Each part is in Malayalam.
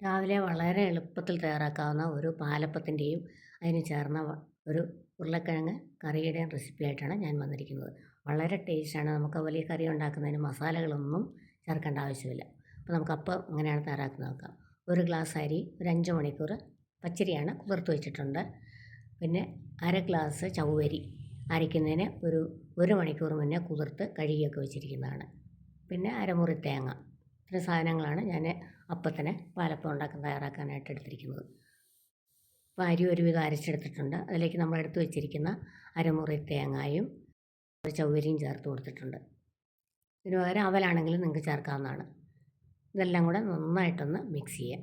രാവിലെ വളരെ എളുപ്പത്തിൽ തയ്യാറാക്കാവുന്ന ഒരു പാലപ്പത്തിന്റെയും അതിന് ചേർന്ന ഒരു ഉരുളക്കിഴങ്ങ് കറിയുടെയും റെസിപ്പിയായിട്ടാണ് ഞാൻ വന്നിരിക്കുന്നത്. വളരെ ടേസ്റ്റാണ് നമുക്ക് വലിയ കറി ഉണ്ടാക്കുന്നതിന് മസാലകളൊന്നും ചേർക്കേണ്ട ആവശ്യമില്ല. അപ്പോൾ നമുക്ക് അപ്പം എങ്ങനെയാണ് തയ്യാറാക്കുന്നത് നോക്കാം. ഒരു ഗ്ലാസ് അരി ഒരു അഞ്ച് മണിക്കൂർ പച്ചരിയാണ് കുതിർത്ത് വെച്ചിട്ടുണ്ട്. പിന്നെ അര ഗ്ലാസ് ചവ്വരി അരയ്ക്കുന്നതിന് ഒരു ഒരു മണിക്കൂർ മുന്നേ കുതിർത്ത് കഴുകിയൊക്കെ വെച്ചിരിക്കുന്നതാണ്. പിന്നെ അരമുറി തേങ്ങ. ഇത്ര സാധനങ്ങളാണ് ഞാൻ അപ്പത്തിന് പാലപ്പം ഉണ്ടാക്കാൻ തയ്യാറാക്കാനായിട്ട് എടുത്തിരിക്കുന്നത്. അപ്പോൾ അരി ഒരുവിധം അരച്ചെടുത്തിട്ടുണ്ട്. അതിലേക്ക് നമ്മൾ എടുത്തു വെച്ചിരിക്കുന്ന അരമുറി തേങ്ങായും ഒരു ചൗവരിയും ചേർത്ത് കൊടുത്തിട്ടുണ്ട്. ഇതിന് പകരം അവലാണെങ്കിലും നിങ്ങൾക്ക് ചേർക്കാവുന്നതാണ്. ഇതെല്ലാം കൂടെ നന്നായിട്ടൊന്ന് മിക്സ് ചെയ്യാം.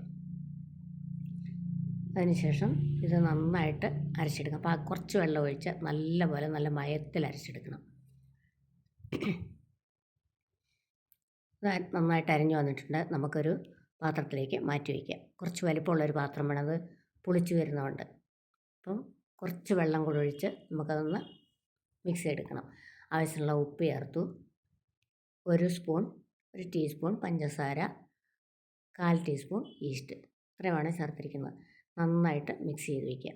അതിനുശേഷം ഇത് നന്നായിട്ട് അരച്ചെടുക്കണം അപ്പോൾ കുറച്ച് വെള്ളം ഒഴിച്ച് നല്ല പോലെ നല്ല മയത്തിൽ അരച്ചെടുക്കണം. നന്നായിട്ട് അരിഞ്ഞു വന്നിട്ടുണ്ട്. നമുക്കൊരു പാത്രത്തിലേക്ക് മാറ്റി വയ്ക്കാം കുറച്ച് വലിപ്പമുള്ളൊരു പാത്രം വേണം അത് പുളിച്ചു വരുന്നതുകൊണ്ട്. അപ്പം കുറച്ച് വെള്ളം കൂടെ ഒഴിച്ച് നമുക്കതൊന്ന് മിക്സ് ചെയ്തെടുക്കണം. ആവശ്യമുള്ള ഉപ്പ് ചേർത്തു. ഒരു സ്പൂൺ ഒരു ടീസ്പൂൺ പഞ്ചസാര കാൽ ടീസ്പൂൺ ഈസ്റ്റ്. ഇത്രയുമാണ് ചേർത്തിരിക്കുന്നത്. നന്നായിട്ട് മിക്സ് ചെയ്ത് വയ്ക്കുക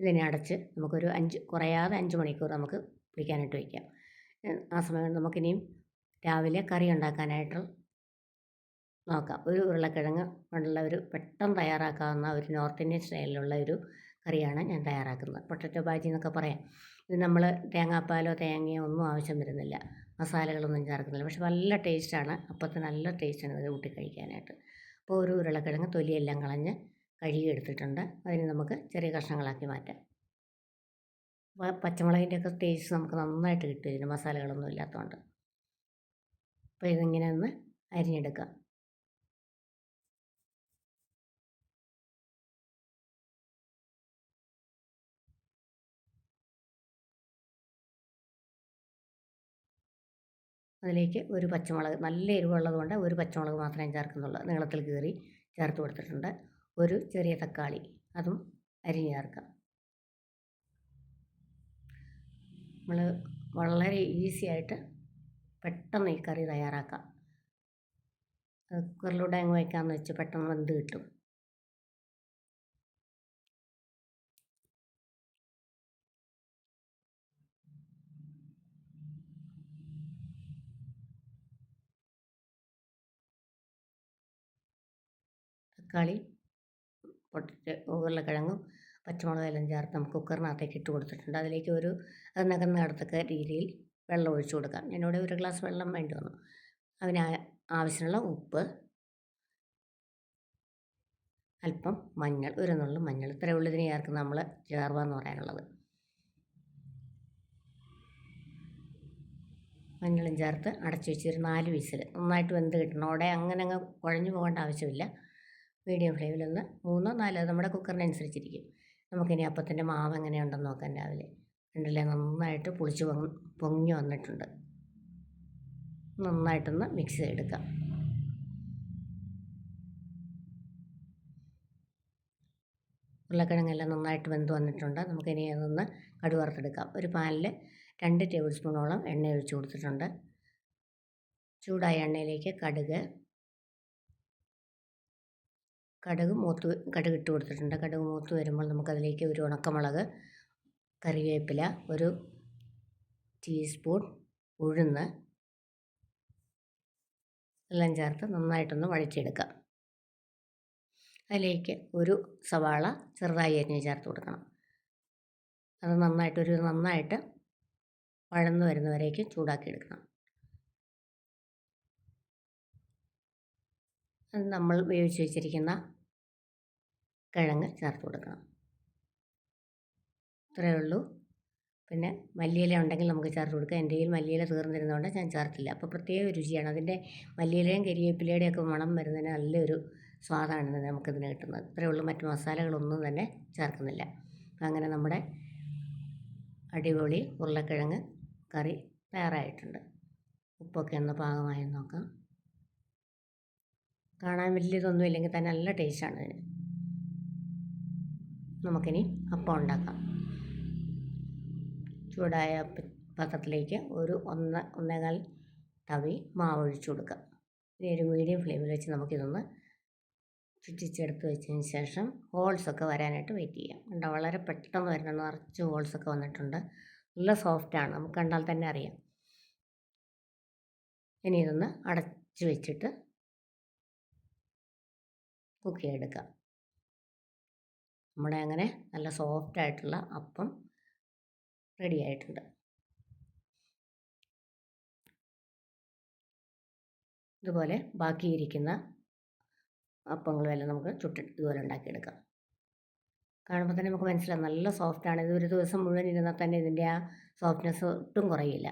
ഇതിനെ അടച്ച് നമുക്കൊരു അഞ്ച് കുറയാതെ അഞ്ച് മണിക്കൂർ നമുക്ക് പിടിക്കാനായിട്ട് വയ്ക്കാം ആ സമയം നമുക്കിനിയും രാവിലെ കറി ഉണ്ടാക്കാനായിട്ട് നോക്കാം. ഒരു ഉരുളക്കിഴങ്ങ് കൊണ്ടുള്ള ഒരു പെട്ടെന്ന് തയ്യാറാക്കാവുന്ന ഒരു നോർത്ത് ഇന്ത്യൻ സ്റ്റൈലിലുള്ള ഒരു കറിയാണ് ഞാൻ തയ്യാറാക്കുന്നത്. പൊട്ടറ്റോ ബാജി എന്നൊക്കെ പറയാം. ഇത് നമ്മൾ തേങ്ങാപ്പാലോ തേങ്ങയോ ഒന്നും ആവശ്യം വരുന്നില്ല. മസാലകളൊന്നും ചേർക്കുന്നില്ല. പക്ഷെ നല്ല ടേസ്റ്റാണ്. അപ്പത്തെ നല്ല ടേസ്റ്റാണ് ഇത് കൂട്ടി കഴിക്കാനായിട്ട്. അപ്പോൾ ഒരു ഉരുളക്കിഴങ്ങ് തൊലിയെല്ലാം കളഞ്ഞ് കഴുകി എടുത്തിട്ടുണ്ട് അതിന് നമുക്ക് ചെറിയ കഷ്ണങ്ങളാക്കി മാറ്റാം. പച്ചമുളകിന്റെ ഒക്കെ ടേസ്റ്റ് നമുക്ക് നന്നായിട്ട് കിട്ടും ഇതിന്. മസാലകളൊന്നും ഇല്ലാത്തതുകൊണ്ട്. അപ്പോൾ ഇതിങ്ങനെ ഒന്ന് അരിഞ്ഞെടുക്കാം. അതിലേക്ക് ഒരു പച്ചമുളക് നല്ല എരിവുള്ളത് കൊണ്ട് ഒരു പച്ചമുളക് മാത്രമേ ചേർക്കുന്നുള്ളൂ. നീളത്തിൽ കീറി ചേർത്ത് കൊടുത്തിട്ടുണ്ട്. ഒരു ചെറിയ തക്കാളി അതും അരിഞ്ഞ് ചേർക്കാം. നമ്മൾ വളരെ ഈസി ആയിട്ട് പെട്ടെന്ന് ഈ കറി തയ്യാറാക്കാം. കുക്കറിലൂടെ അങ്ങ് വയ്ക്കാമെന്ന് വെച്ച് പെട്ടെന്ന് വെന്ത് കിട്ടും. തക്കാളി പൊട്ടിച്ച് ഉരുളക്കിഴങ്ങും പച്ചമുളകെല്ലാം ചേർത്ത് നമുക്ക് കുക്കറിനകത്തേക്ക് ഇട്ട് കൊടുത്തിട്ടുണ്ട്. അതിലേക്ക് ഒരു അത് നകന്നടത്തക്ക രീതിയിൽ വെള്ളം ഒഴിച്ചു കൊടുക്കാം. ഞാനിവിടെ ഒരു ഗ്ലാസ് വെള്ളം വേണ്ടി വന്നു. അതിന് ആവശ്യമുള്ള ഉപ്പ് അല്പം മഞ്ഞൾ ഒരു നുള്ളു മഞ്ഞൾ. ഇത്രയേ ഉള്ളൂ ഇതിന് ചേർക്കുന്ന നമ്മൾ ചേർവ എന്ന് പറയാനുള്ളത്. മഞ്ഞളും ചേർത്ത് അടച്ചു വെച്ച് ഒരു നാല് വിസിൽ. നന്നായിട്ട് വെന്ത് കിട്ടണം. അവിടെ അങ്ങനെ അങ്ങ് കുഴഞ്ഞു പോകേണ്ട ആവശ്യമില്ല. മീഡിയം ഫ്ലെയിമിലൊന്ന് മൂന്നോ നാലോ നമ്മുടെ കുക്കറിനനുസരിച്ചിരിക്കും. നമുക്കിനി അപ്പത്തിന്റെ മാവ് എങ്ങനെയുണ്ടെന്ന് നോക്കാം രാവിലെ. രണ്ടിലെ നന്നായിട്ട് പുളിച്ച് പൊങ്ങി വന്നിട്ടുണ്ട്. നന്നായിട്ടൊന്ന് മിക്സ് ചെയ്തെടുക്കാം. ഉരുളക്കിഴങ്ങെല്ലാം നന്നായിട്ട് വെന്ത് വന്നിട്ടുണ്ട്. നമുക്കിനി അതൊന്ന് കടുവറുത്തെടുക്കാം ഒരു പാനിൽ രണ്ട് ടേബിൾ സ്പൂണോളം എണ്ണ ഒഴിച്ച് കൊടുത്തിട്ടുണ്ട്. ചൂടായ എണ്ണയിലേക്ക് കടുക് കടുക് മൂത്ത് കടുക് ഇട്ട് കൊടുത്തിട്ടുണ്ട്. കടുക് മൂത്ത് വരുമ്പോൾ നമുക്കതിലേക്ക് ഒരു ഉണക്കമുളക് കറിവേപ്പില ഒരു ടീസ്പൂൺ ഉഴുന്ന് എല്ലാം ചേർത്ത് നന്നായിട്ടൊന്ന് വഴറ്റിയെടുക്കാം. അതിലേക്ക് ഒരു സവാള ചെറുതായി അരിഞ്ഞ് ചേർത്ത് കൊടുക്കണം. അത് നന്നായിട്ട് ഒരു നന്നായിട്ട് വഴന്ന് വരുന്നവരേക്കും ചൂടാക്കി എടുക്കണം അത് നമ്മൾ വേവിച്ച് വെച്ചിരിക്കുന്ന കിഴങ്ങ് ചേർത്ത് കൊടുക്കണം. ഇത്രയേ ഉള്ളൂ. പിന്നെ മല്ലിയില ഉണ്ടെങ്കിൽ നമുക്ക് ചേർത്ത് കൊടുക്കാം. എന്റെ കയ്യിൽ മല്ലിയില തീർന്നിരുന്നതുകൊണ്ട് ഞാൻ ചേർത്തില്ല അപ്പോൾ പ്രത്യേക രുചിയാണ്. അതിന്റെ മല്ലിയിലയും കരിവേപ്പിലയുടെയും ഒക്കെ മണം വരുന്നതിന് നല്ലൊരു സ്വാദാണ് നമുക്കിതിന് കിട്ടുന്നത്. ഇത്രയേ ഉള്ളൂ. മറ്റ് മസാലകളൊന്നും തന്നെ ചേർക്കുന്നില്ല. അങ്ങനെ നമ്മുടെ അടിപൊളി ഉരുളക്കിഴങ്ങ് കറി തയ്യാറായിട്ടുണ്ട്. ഉപ്പൊക്കെ ഒന്ന് പാകമായി നോക്കാം. കാണാൻ വലിയതൊന്നും ഇല്ലെങ്കിൽ തന്നെ നല്ല ടേസ്റ്റാണ് ഇതിന്. നമുക്കിനി അപ്പം ഉണ്ടാക്കാം. ചൂടായ പാത്രത്തിലേക്ക് ഒരു ഒന്ന് ഒന്നേകാൽ തവി മാവ് ഒഴിച്ചു കൊടുക്കുക. ഇനി ഒരു മീഡിയം ഫ്ലെയിമിൽ വെച്ച് നമുക്കിതൊന്ന് ചുറ്റിച്ചെടുത്ത് വെച്ചതിന് ശേഷം ഹോൾസൊക്കെ വരാനായിട്ട് വെയിറ്റ് ചെയ്യാം. കണ്ടോ? വളരെ പെട്ടെന്ന് വരണമെന്ന് നിറച്ച് ഹോൾസൊക്കെ വന്നിട്ടുണ്ട്. നല്ല സോഫ്റ്റാണ് നമുക്ക് കണ്ടാൽ തന്നെ അറിയാം. ഇനി ഇതൊന്ന് അടച്ച് വെച്ചിട്ട് കുക്ക് ചെയ്തെടുക്കാം. നമ്മുടെ അങ്ങനെ നല്ല സോഫ്റ്റായിട്ടുള്ള അപ്പം റെഡി ആയിട്ടുണ്ട്. ഇതുപോലെ ബാക്കിയിരിക്കുന്ന അപ്പങ്ങളും എല്ലാം നമുക്ക് ചുട്ട് ഇതുപോലെ ഉണ്ടാക്കിയെടുക്കാം. കാണുമ്പോൾ തന്നെ നമുക്ക് മനസ്സിലാവും. നല്ല സോഫ്റ്റാണ് ഇത് ഒരു ദിവസം മുഴുവൻ ഇരുന്നാൽ തന്നെ ഇതിന്റെ ആ സോഫ്റ്റ്നെസ് ഒട്ടും കുറയില്ല.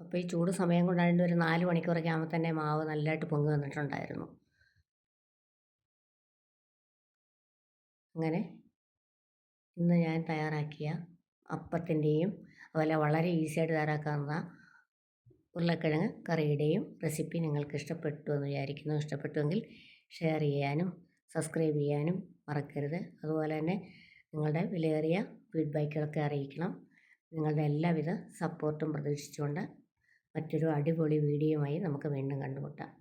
അപ്പോൾ ഈ ചൂട് സമയം കൊണ്ടായിട്ട് ഒരു നാല് മണിക്കൂറൊക്കെ ആകുമ്പോൾ തന്നെ മാവ് നല്ലതായിട്ട് പൊങ്ങി വന്നിട്ടുണ്ടായിരുന്നു. അങ്ങനെ ഇന്ന് ഞാൻ തയ്യാറാക്കിയ അപ്പത്തിന്റെയും അതുപോലെ വളരെ ഈസി ആയിട്ട് തയ്യാറാക്കാവുന്ന ഉരുളക്കിഴങ്ങ് കറിയുടെയും റെസിപ്പി നിങ്ങൾക്ക് ഇഷ്ടപ്പെട്ടു എന്ന് വിചാരിക്കുന്നു. ഇഷ്ടപ്പെട്ടുവെങ്കിൽ ഷെയർ ചെയ്യാനും സബ്സ്ക്രൈബ് ചെയ്യാനും മറക്കരുത്. അതുപോലെ തന്നെ നിങ്ങളുടെ വിലയേറിയ ഫീഡ്ബാക്കുകളൊക്കെ അറിയിക്കണം. നിങ്ങളുടെ എല്ലാവിധ സപ്പോർട്ടും പ്രതീക്ഷിച്ചുകൊണ്ട് മറ്റൊരു അടിപൊളി വീഡിയോയുമായി നമുക്ക് വീണ്ടും കണ്ടുമുട്ടാം.